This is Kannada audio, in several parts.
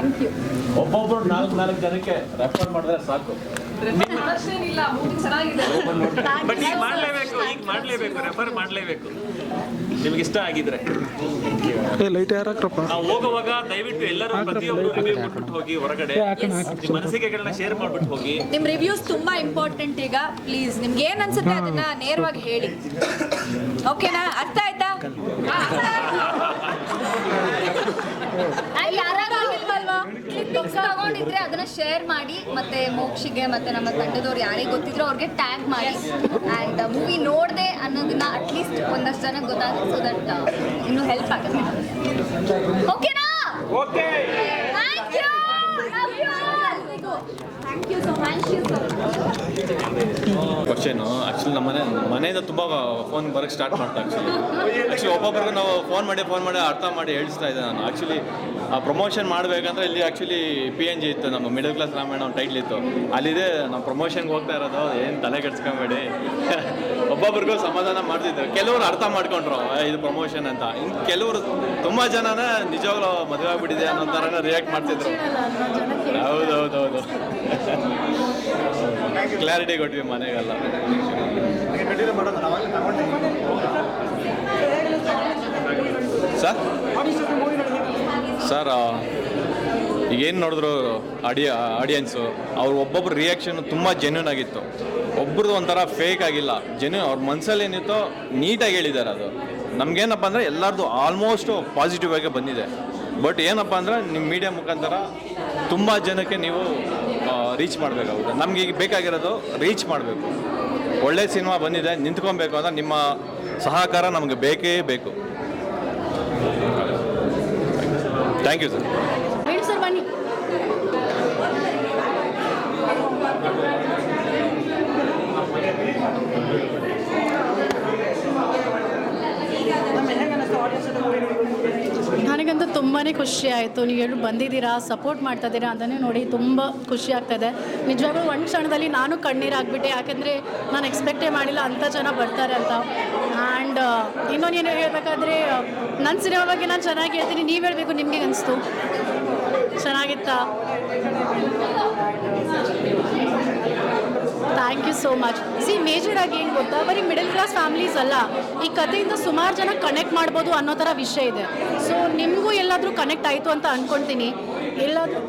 thank you ಒಬ್ಬೊಬ್ರು ನಾಲ್ಕು ನಾಲ್ಕು ಜನಕ್ಕೆ ರೆಫರ್ ಮಾಡಿದ್ರೆ ಸಾಕು. ಬಟ್ ಈಗ ಮಾಡಲೇಬೇಕು ಈಗ ಮಾಡಲೇಬೇಕು ರೆಫರ್ ಮಾಡಲೇಬೇಕು. ನಿಮ್ಗೆ ಇಷ್ಟ ಆಗಿದ್ರೆ. ಲೈಟ್ ಯಾರಕ್ರಪ್ಪ? ನಾವು ಹೋಗುವಾಗ ದಯವಿಟ್ಟು ಎಲ್ಲರೂ ಪ್ರತಿಯೊಬ್ಬರು ರಿವ್ಯೂ ಕೊಟ್ಬಿಟ್ಟು ಹೋಗಿ ಹೊರಗಡೆ. ನಿಮ್ಮ ಅನಿಸಿಕೆಗಳನ್ನ ಶೇರ್ ಮಾಡ್ಬಿಟ್ಟು ಹೋಗಿ. ನಿಮ್ಮ ರಿವ್ಯೂಸ್ ತುಂಬಾ ಇಂಪಾರ್ಟೆಂಟ್ ಈಗ. ಪ್ಲೀಸ್ ನಿಮ್ಗೆ ಏನ್ ಅನ್ಸುತ್ತೆ ಅದನ್ನ ನೇರವಾಗಿ ಹೇಳಿ. ಓಕೆನಾ ಅರ್ಥ ಆಯ್ತಾ. ತಗೊಂಡಿದ್ರೆ ಅದನ್ನ ಶೇರ್ ಮಾಡಿ ಮತ್ತೆ ಮೋಕ್ಷಿಗೆ ಮತ್ತೆ ನಮ್ಮ ತಂಡದವ್ರು ಯಾರಿಗೆ ಗೊತ್ತಿದ್ರು ಅವ್ರಿಗೆ ಟ್ಯಾಗ್ ಮಾಡಿ. ಅಂಡ್ ಮೂವಿ ನೋಡದೆ ಅನ್ನೋದನ್ನ ಅಟ್ಲೀಸ್ಟ್ ಒಂದಷ್ಟು ಜನ ಗೊತ್ತಾಗುತ್ತೆ ಸೊ ದಟ್ ಇನ್ನೂ ಹೆಲ್ಪ್ ಆಗುತ್ತೆ. ಓಕೆನಾ okay thank you love you thank you so much question actually ನಮ್ಮ ಮನೆ ಮನೆಯಿಂದ ತುಂಬ ಫೋನ್ ಬರೋಕ್ಕೆ ಸ್ಟಾರ್ಟ್ ಮಾಡ್ತಾ ಆ್ಯಕ್ಚುಲಿ ಆ್ಯಕ್ಚುಲಿ ಒಬ್ಬೊಬ್ಬರಿಗೆ ನಾವು ಫೋನ್ ಮಾಡಿ ಫೋನ್ ಮಾಡಿ ಅರ್ಥ ಮಾಡಿ ಹೇಳಿಸ್ತಾ ಇದ್ದೆ ನಾನು. ಆ್ಯಕ್ಚುಲಿ ಆ ಪ್ರಮೋಷನ್ ಮಾಡಬೇಕಂದ್ರೆ ಇಲ್ಲಿ ಆ್ಯಕ್ಚುಲಿ ಪಿ ಎನ್ ಜಿ ಇತ್ತು ನಮ್ಮ ಮಿಡಲ್ ಕ್ಲಾಸ್ ರಾಮಾಯಣ ಟೈಟ್ಲ್ ಇತ್ತು. ಅಲ್ಲಿದೆ ನಾವು ಪ್ರಮೋಷನ್ಗೆ ಹೋಗ್ತಾ ಇರೋದು ಏನು ತಲೆ ಕೆಡ್ಸ್ಕೊಂಬೇಡಿ. ಒಬ್ಬೊಬ್ರಿಗೂ ಸಮಾಧಾನ ಮಾಡ್ತಿದ್ರು. ಕೆಲವರು ಅರ್ಥ ಮಾಡ್ಕೊಂಡ್ರು "ಏ, ಇದು ಪ್ರಮೋಷನ್ ಅಂತ. ಇನ್ನು ಕೆಲವರು ತುಂಬ ಜನನ ನಿಜವಾಗ್ಲೂ ಮದುವೆ ಆಗ್ಬಿಟ್ಟಿದೆ ಅನ್ನೋ ಥರನೇ ರಿಯಾಕ್ಟ್ ಮಾಡ್ತಿದ್ರು. ಹೌದೌದೌದು. ಕ್ಲಾರಿಟಿ ಕೊಟ್ವಿ ಮನೆಗೆಲ್ಲ. ಸರ್ ಸರ್ ಏನು ನೋಡಿದ್ರು ಆಡಿಯ ಆಡಿಯನ್ಸು ಅವ್ರ ಒಬ್ಬೊಬ್ರು ರಿಯಾಕ್ಷನ್ ತುಂಬ ಜೆನ್ಯೂನ್ ಆಗಿತ್ತು. ಒಬ್ರದ್ದು ಒಂಥರ ಫೇಕ್ ಆಗಿಲ್ಲ. ಜೆನ್ಯೂನ್ ಅವ್ರ ಮನಸ್ಸಲ್ಲಿ ಏನಿತ್ತೋ ನೀಟಾಗಿ ಹೇಳಿದ್ದಾರೆ ಅದು. ನಮಗೇನಪ್ಪ ಅಂದರೆ ಎಲ್ಲರದು ಆಲ್ಮೋಸ್ಟು ಪಾಸಿಟಿವ್ ಆಗಿ ಬಂದಿದೆ. ಬಟ್ ಏನಪ್ಪ ಅಂದ್ರೆ ನಿಮ್ಮ ಮೀಡಿಯಾ ಮುಖಾಂತರ ತುಂಬ ಜನಕ್ಕೆ ನೀವು ರೀಚ್ ಮಾಡಬೇಕಾಗುತ್ತೆ. ನಮ್ಗೆ ಈಗ ಬೇಕಾಗಿರೋದು ರೀಚ್ ಮಾಡಬೇಕು. ಒಳ್ಳೆ ಸಿನಿಮಾ ಬಂದಿದೆ ನಿಂತ್ಕೊಬೇಕು ಅಂದ್ರೆ ನಿಮ್ಮ ಸಹಕಾರ ನಮಗೆ ಬೇಕೇ ಬೇಕು. ಥ್ಯಾಂಕ್ ಯು ಸರ್ ಬನ್ನಿ. ನನಗಂತೂ ತುಂಬಾ ಖುಷಿ ಆಯಿತು. ನೀವು ಬಂದಿದ್ದೀರಾ ಸಪೋರ್ಟ್ ಮಾಡ್ತಾ ಇದ್ದೀರಾ ಅದನ್ನೇ ನೋಡಿ ತುಂಬ ಖುಷಿ ಆಗ್ತಾಯಿದೆ ನಿಜವಾಗ್ಲೂ ಒಂದು ಕ್ಷಣದಲ್ಲಿ ನಾನು ಕಣ್ಣೀರು ಆಗಿಬಿಟ್ಟೆ ಯಾಕೆಂದರೆ ನಾನು ಎಕ್ಸ್ಪೆಕ್ಟೇ ಮಾಡಿಲ್ಲ ಅಂಥ ಜನ ಬರ್ತಾರೆ ಅಂತ. ಆ್ಯಂಡ್ ಇನ್ನೊಂದು ಏನು ಹೇಳಬೇಕಾದ್ರೆ ನನ್ನ ಸಿನಿಮಾ ಬಗ್ಗೆ ನಾನು ಚೆನ್ನಾಗಿ ಹೇಳ್ತೀನಿ, ನೀವು ಹೇಳಬೇಕು ನಿಮಗೆ ಅನಿಸ್ತು? ಚೆನ್ನಾಗಿತ್ತಾ? Thank you so much. C major ಆಗಿ ಏನು ಗೊತ್ತಾ? ಬರೀ ಮಿಡಲ್ ಕ್ಲಾಸ್ ಫ್ಯಾಮಿಲೀಸ್ ಅಲ್ಲ, ಈ ಕಥೆಯಿಂದ ಸುಮಾರು ಜನ ಕನೆಕ್ಟ್ ಮಾಡ್ಬೋದು ಅನ್ನೋ ಥರ ವಿಷಯ ಇದೆ. ಸೊ ನಿಮಗೂ ಎಲ್ಲಾದರೂ ಕನೆಕ್ಟ್ ಆಯಿತು ಅಂತ ಅಂದ್ಕೊಳ್ತೀನಿ ಎಲ್ಲಾದರೂ.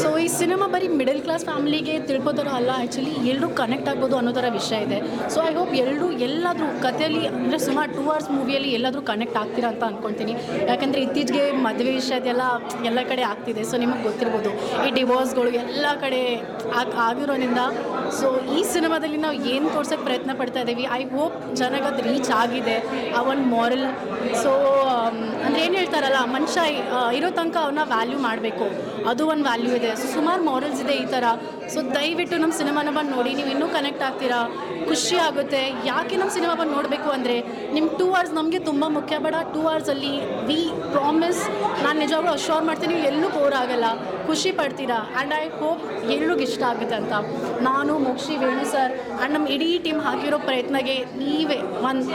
ಸೊ ಈ ಸಿನಿಮಾ ಬರೀ ಮಿಡಲ್ ಕ್ಲಾಸ್ ಫ್ಯಾಮಿಲಿಗೆ ತಿಳ್ಕೊತಾರೋ ಅಲ್ಲ ಆ್ಯಕ್ಚುಲಿ ಎಲ್ಲರೂ ಕನೆಕ್ಟ್ ಆಗ್ಬೋದು ಅನ್ನೋ ಥರ ವಿಷಯ ಇದೆ. ಸೊ ಐ ಹೋಪ್ ಎಲ್ಲರೂ ಎಲ್ಲಾದರೂ ಕಥೆಯಲ್ಲಿ, ಅಂದರೆ ಸುಮಾರು ಟೂ ಅವರ್ಸ್ ಮೂವಿಯಲ್ಲಿ ಎಲ್ಲಾದರೂ ಕನೆಕ್ಟ್ ಆಗ್ತೀರಾ ಅಂತ ಅಂದ್ಕೊಳ್ತೀನಿ ಯಾಕಂದರೆ ಇತ್ತೀಚೆಗೆ ಮದುವೆ ವಿಷಯದೆಲ್ಲ ಎಲ್ಲ ಕಡೆ ಆಗ್ತಿದೆ. ಸೊ ನಿಮಗೆ ಗೊತ್ತಿರ್ಬೋದು. ಈ ಡಿವೋರ್ಸ್ಗಳು ಎಲ್ಲ ಕಡೆ ಆಗ್ ಆಗಿರೋದ್ರಿಂದ ಸೊ ಈ ಸಿನಿಮಾದಲ್ಲಿ ನಾವು ಏನು ತೋರ್ಸೋಕ್ಕೆ ಪ್ರಯತ್ನ ಪಡ್ತಾ ಇದ್ದೀವಿ ಐ ಹೋಪ್ ಜನಕ್ಕೆ ಅದು ರೀಚ್ ಆಗಿದೆ, ಆ ಒಂದು ಮಾರಲ್ ಸೊ ಅಂದರೆ ಏನು ಹೇಳ್ತಾರಲ್ಲ, ಮನುಷ್ಯ ಇರೋ ತನಕ ಅವನ್ನ ವ್ಯಾಲ್ಯೂ ಮಾಡಬೇಕು. ಅದು ಒಂದು ವ್ಯಾಲ್ಯೂ ಇದೆ. ಸೊ ಸುಮಾರು ಮಾರಲ್ಸ್ ಇದೆ ಈ ಥರ ಸೊ ದಯವಿಟ್ಟು ನಮ್ಮ ಸಿನಿಮಾನ ಬಂದು ನೋಡಿ. ನೀವು ಇನ್ನೂ ಕನೆಕ್ಟ್ ಆಗ್ತೀರಾ? ಖುಷಿ ಆಗುತ್ತೆ. ಯಾಕೆ ನಮ್ಮ ಸಿನಿಮಾ ಬಂದು ನೋಡಬೇಕು ಅಂದರೆ ನಿಮ್ಮ ಟೂ ಅವರ್ಸ್ ನಮಗೆ ತುಂಬ ಮುಖ್ಯ. ಬಡ ಟೂ ಅವರ್ಸಲ್ಲಿ ವಿ ಪ್ರಾಮಿಸ್ ನಾನು ನಿಜವಾಗ್ಲೂ ಅಶೋರ್ ಮಾಡ್ತೀನಿ, ನೀವು ಎಲ್ಲೂ ಬೋರ್ ಆಗಲ್ಲ. ಖುಷಿ ಪಡ್ತೀರಾ? ಆ್ಯಂಡ್ ಐ ಹೋಪ್ ಎಲ್ರಿಗೂ ಇಷ್ಟ ಆಗುತ್ತೆ ಅಂತ. ನಾನು, ಮೋಕ್ಷಿ, ವೇಣು ಸರ್ ಆ್ಯಂಡ್ ನಮ್ಮ ಇಡೀ ಟೀಮ್ ಹಾಕಿರೋ ಪ್ರಯತ್ನಗೆ ನೀವೇ ಒಂದು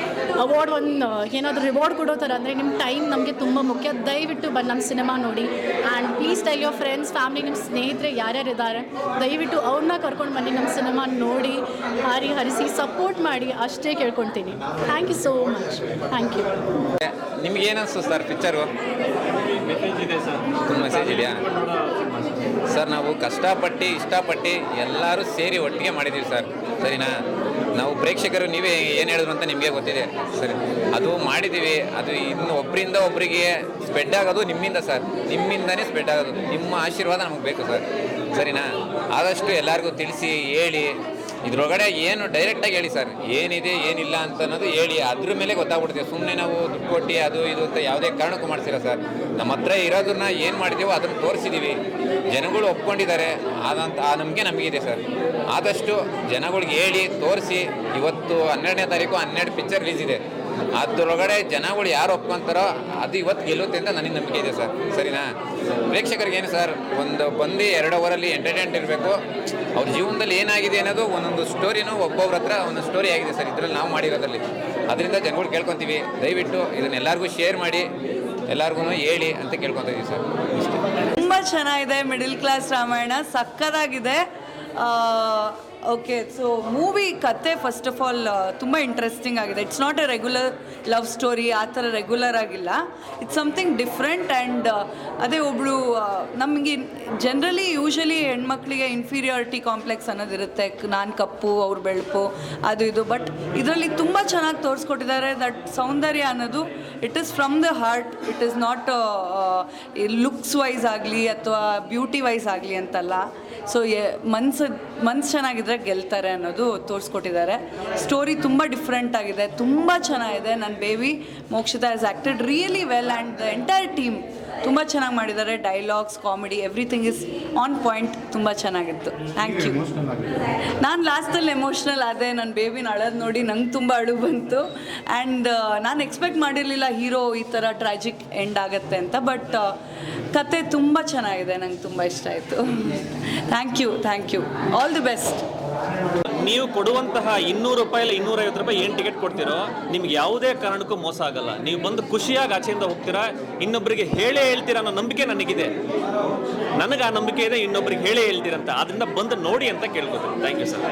ಅವಾರ್ಡ್ ಒಂದು ಏನಾದರೂ ರಿವಾರ್ಡ್ ಕೊಡೋ ಥರ ಅಂದರೆ ನಿಮ್ಮ ಟೈಮ್ ನಮಗೆ ತುಂಬ ಮುಖ್ಯ. ದಯವಿಟ್ಟು ಬಂದು ನಮ್ಮ ಸಿನಿಮಾ ನೋಡಿ. And please tell your friends family ನಿಮ್ಮ ಸ್ನೇಹಿತರೆ ಯಾರ್ಯಾರು ಇದ್ದಾರೆ ದಯವಿಟ್ಟು ಅವ್ರನ್ನ ಕರ್ಕೊಂಡು ಬನ್ನಿ ನಮ್ಮ ಸಿನಿಮಾ ನೋಡಿ ಹಾರಿ ಹರಿಸಿ ಸಪೋರ್ಟ್ ಮಾಡಿ ಅಷ್ಟೇ ಕೇಳ್ಕೊಳ್ತೀನಿ. Thank you so much thank you ನಿಮ್ಗೆ ಏನು ಅನಿಸ್ತು ಸರ್ ಪಿಕ್ಚರು ಇದೆ ಸರ್. ತುಂಬ ಮೆಸೇಜ್ ಇದೆಯಾ? ಸರ್ ನಾವು ಕಷ್ಟಪಟ್ಟು ಇಷ್ಟಪಟ್ಟು ಎಲ್ಲರೂ ಸೇರಿ ಒಟ್ಟಿಗೆ ಮಾಡಿದ್ದೀವಿ ಸರ್. ಸರಿನಾ? ನಾವು ಪ್ರೇಕ್ಷಕರು ನೀವೇ ಏನು ಹೇಳಿದ್ರು ಅಂತ ನಿಮಗೆ ಗೊತ್ತಿದೆ. ಸರಿ. ಅದು ಮಾಡಿದ್ದೀವಿ ಅದು ಇನ್ನು ಒಬ್ಬರಿಂದ ಒಬ್ಬರಿಗೆ ಸ್ಪ್ರೆಡ್ ಆಗೋದು ನಿಮ್ಮಿಂದ ಸರ್. ನಿಮ್ಮಿಂದನೇ ಸ್ಪ್ರೆಡ್ ಆಗೋದು. ನಿಮ್ಮ ಆಶೀರ್ವಾದ ನಮಗೆ ಬೇಕು ಸರ್. ಸರಿನಾ? ಆದಷ್ಟು ಎಲ್ಲರಿಗೂ ತಿಳಿಸಿ, ಹೇಳಿ. ಇದ್ರೊಳಗಡೆ ಏನು ಡೈರೆಕ್ಟಾಗಿ ಹೇಳಿ ಸರ್ ಏನಿದೆ, ಏನಿಲ್ಲ ಅಂತ ಅನ್ನೋದು ಹೇಳಿ. ಅದ್ರ ಮೇಲೆ ಗೊತ್ತಾಗ್ಬಿಡುತ್ತೆ. ಸುಮ್ಮನೆ ನಾವು ದುಡ್ಡು ಕೊಟ್ಟು ಅದು ಇದು ಅಂತ ಯಾವುದೇ ಕಾರಣಕ್ಕೂ ಮಾಡ್ಸಿಲ್ಲ ಸರ್ ನಮ್ಮ ಹತ್ರ ಇರೋದನ್ನ ಏನು ಮಾಡಿದ್ದೀವೋ ಅದನ್ನು ತೋರಿಸಿದ್ದೀವಿ ಜನಗಳು ಒಪ್ಕೊಂಡಿದ್ದಾರೆ. ಆದಂತ, ಆ ನಮಗೆ ನಮಗಿದೆ ಸರ್ ಆದಷ್ಟು ಜನಗಳಿಗೆ ಹೇಳಿ, ತೋರಿಸಿ. ಇವತ್ತು ಹನ್ನೆರಡನೇ ತಾರೀಕು ಹನ್ನೆರಡು ಪಿಕ್ಚರ್ ರಿಲೀಸ್ ಇದೆ. ಅದರೊಳಗಡೆ ಜನಗಳು ಯಾರು ಒಪ್ಕೊಂತಾರೋ ಅದು ಇವತ್ತು ಗೆಲ್ಲುತ್ತೆ ಅಂತ ನನಗೆ ನಂಬಿಕೆ ಇದೆ ಸರ್. ಸರಿನಾ? ಪ್ರೇಕ್ಷಕರಿಗೆ ಏನು ಸರ್, ಒಂದು ಬಂದು ಎರಡು ಅವರಲ್ಲಿ ಎಂಟರ್ಟೈನ್ಮೆಂಟ್ ಇರಬೇಕು. ಅವ್ರ ಜೀವನದಲ್ಲಿ ಏನಾಗಿದೆ ಅನ್ನೋದು ಒಂದೊಂದು ಸ್ಟೋರಿನೂ ಒಬ್ಬೊಬ್ರ ಹತ್ರ ಒಂದು ಸ್ಟೋರಿ ಆಗಿದೆ ಸರ್, ಇದರಲ್ಲಿ ನಾವು ಮಾಡಿರೋದ್ರಲ್ಲಿ. ಅದರಿಂದ ಜನಗಳು ಕೇಳ್ಕೊತೀವಿ. ದಯವಿಟ್ಟು ಇದನ್ನೆಲ್ಲರಿಗೂ ಶೇರ್ ಮಾಡಿ ಎಲ್ಲರಿಗೂ ಹೇಳಿ ಅಂತ ಕೇಳ್ಕೊತಾ ಇದೀವಿ ಸರ್. ತುಂಬ ಚೆನ್ನಾಗಿದೆ ಮಿಡಿಲ್ ಕ್ಲಾಸ್ ರಾಮಾಯಣ, ಸಕ್ಕದಾಗಿದೆ. ಓಕೆ ಸೊ ಮೂವಿ ಕತೆ ಫಸ್ಟ್ ಆಫ್ ಆಲ್ ತುಂಬ ಇಂಟ್ರೆಸ್ಟಿಂಗ್ ಆಗಿದೆ. It's not a regular love story ಆ ಥರ ರೆಗ್ಯುಲರ್ ಆಗಿಲ್ಲ. ಇಟ್ಸ್ ಸಮಥಿಂಗ್ ಡಿಫ್ರೆಂಟ್ ಆ್ಯಂಡ್ ಅದೇ ಒಬ್ಳು ನಮಗೆ ಜನರಲಿ ಯೂಶಲಿ ಹೆಣ್ಮಕ್ಳಿಗೆ ಇನ್ಫೀರಿಯಾರಿಟಿ ಕಾಂಪ್ಲೆಕ್ಸ್ ಅನ್ನೋದಿರುತ್ತೆ. ನಾನು ಕಪ್ಪು, ಅವ್ರು ಬೆಳಪು, ಅದು ಇದು. ಬಟ್ ಇದರಲ್ಲಿ ತುಂಬ ಚೆನ್ನಾಗಿ ತೋರಿಸ್ಕೊಟ್ಟಿದ್ದಾರೆ ದಟ್ ಸೌಂದರ್ಯ ಅನ್ನೋದು it is from the heart it is not looks wise ಆಗಲಿ ಅಥವಾ ಬ್ಯೂಟಿ ವೈಸ್ ಆಗಲಿ ಅಂತಲ್ಲ. ಸೊ ಮನ್ಸು ಮನ್ಸು ಚೆನ್ನಾಗಿದ್ರೆ ಗೆಲ್ತಾರೆ ಅನ್ನೋದು ತೋರಿಸ್ಕೊಟ್ಟಿದ್ದಾರೆ. ಸ್ಟೋರಿ ತುಂಬ ಡಿಫ್ರೆಂಟ್ ಆಗಿದೆ, ತುಂಬ ಚೆನ್ನಾಗಿದೆ. ನನ್ನ baby Mokshita has acted really well and the entire team ತುಂಬ ಚೆನ್ನಾಗಿ ಮಾಡಿದ್ದಾರೆ dialogues comedy everything is on point ತುಂಬ ಚೆನ್ನಾಗಿತ್ತು. ಥ್ಯಾಂಕ್ ಯು ನಾನು ಲಾಸ್ಟಲ್ಲಿ ಎಮೋಷ್ನಲ್ ಆದೆ ನನ್ನ ಬೇಬಿನ ಅಳೋದು ನೋಡಿ ನಂಗೆ ತುಂಬ ಅಳು ಬಂತು. ಆ್ಯಂಡ್ ನಾನು ಎಕ್ಸ್ಪೆಕ್ಟ್ ಮಾಡಿರಲಿಲ್ಲ ಹೀರೋ ಈ ಥರ ಟ್ರಾಜಿಕ್ ಎಂಡ್ ಆಗುತ್ತೆ ಅಂತ ಬಟ್ ಕತೆ ತುಂಬ ಚೆನ್ನಾಗಿದೆ, ನಂಗೆ ತುಂಬ ಇಷ್ಟ ಆಯಿತು. Thank you thank you all the best ನೀವು ಕೊಡುವಂತಹ ಇನ್ನೂರು ರೂಪಾಯಿ ಇಲ್ಲ ಇನ್ನೂರೈವತ್ತು ರೂಪಾಯಿ ಏನು ಟಿಕೆಟ್ ಕೊಡ್ತೀರೋ, ನಿಮ್ಗೆ ಯಾವುದೇ ಕಾರಣಕ್ಕೂ ಮೋಸ ಆಗಲ್ಲ. ನೀವು ಬಂದು ಖುಷಿಯಾಗಿ ಆಚೆಯಿಂದ ಹೋಗ್ತೀರಾ ಇನ್ನೊಬ್ಬರಿಗೆ ಹೇಳೇ ಹೇಳ್ತೀರಾ ಅನ್ನೋ ನಂಬಿಕೆ ನನಗಿದೆ. ನನಗೆ ಆ ನಂಬಿಕೆ ಇದೆ ಇನ್ನೊಬ್ಬರಿಗೆ ಹೇಳೇ ಹೇಳ್ತೀರಂತ. ಅದರಿಂದ ಬಂದು ನೋಡಿ ಅಂತ ಕೇಳ್ಕೊತೀನಿ. Thank you sir